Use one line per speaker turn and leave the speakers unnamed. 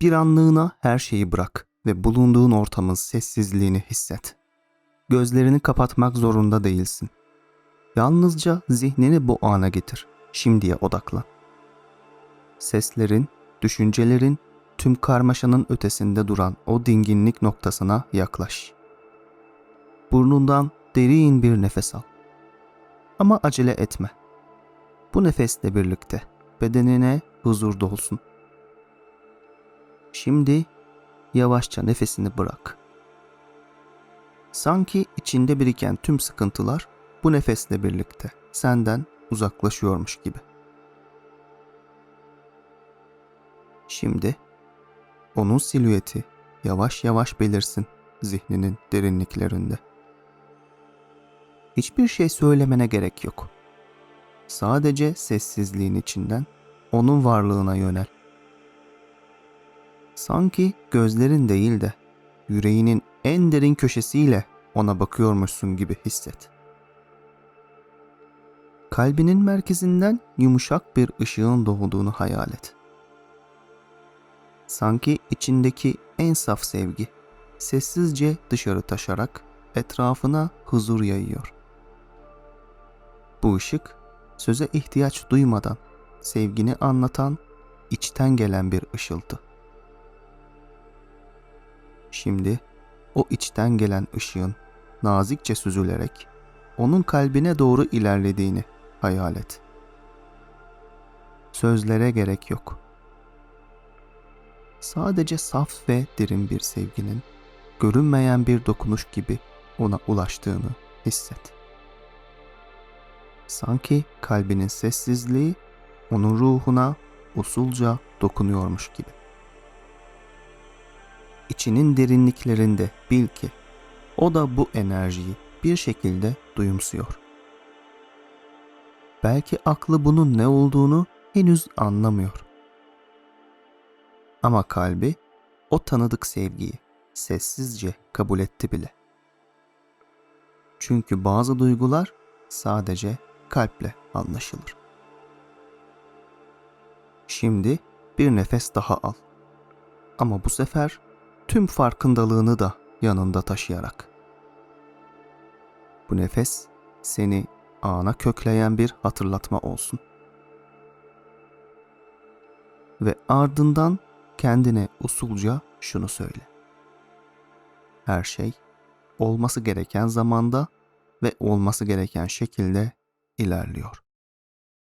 Bir anlığına her şeyi bırak ve bulunduğun ortamın sessizliğini hisset. Gözlerini kapatmak zorunda değilsin. Yalnızca zihnini bu ana getir. Şimdiye odaklan. Seslerin, düşüncelerin, tüm karmaşanın ötesinde duran o dinginlik noktasına yaklaş. Burnundan derin bir nefes al. Ama acele etme. Bu nefesle birlikte bedenine huzur dolsun. Şimdi yavaşça nefesini bırak. Sanki içinde biriken tüm sıkıntılar bu nefesle birlikte senden uzaklaşıyormuş gibi. Şimdi onun silüeti yavaş yavaş belirsin zihninin derinliklerinde. Hiçbir şey söylemene gerek yok. Sadece sessizliğin içinden onun varlığına yönel. Sanki gözlerin değil de yüreğinin en derin köşesiyle ona bakıyormuşsun gibi hisset. Kalbinin merkezinden yumuşak bir ışığın doğduğunu hayal et. Sanki içindeki en saf sevgi sessizce dışarı taşarak etrafına huzur yayıyor. Bu ışık söze ihtiyaç duymadan sevgini anlatan içten gelen bir ışıltı. Şimdi o içten gelen ışığın nazikçe süzülerek onun kalbine doğru ilerlediğini hayal et. Sözlere gerek yok. Sadece saf ve derin bir sevginin görünmeyen bir dokunuş gibi ona ulaştığını hisset. Sanki kalbinin sessizliği onun ruhuna usulca dokunuyormuş gibi. İçinin derinliklerinde bil ki o da bu enerjiyi bir şekilde duyumsuyor. Belki aklı bunun ne olduğunu henüz anlamıyor. Ama kalbi o tanıdık sevgiyi sessizce kabul etti bile. Çünkü bazı duygular sadece kalple anlaşılır. Şimdi bir nefes daha al. Ama bu sefer tüm farkındalığını da yanında taşıyarak. Bu nefes seni ana kökleyen bir hatırlatma olsun. Ve ardından kendine usulca şunu söyle. Her şey olması gereken zamanda ve olması gereken şekilde ilerliyor.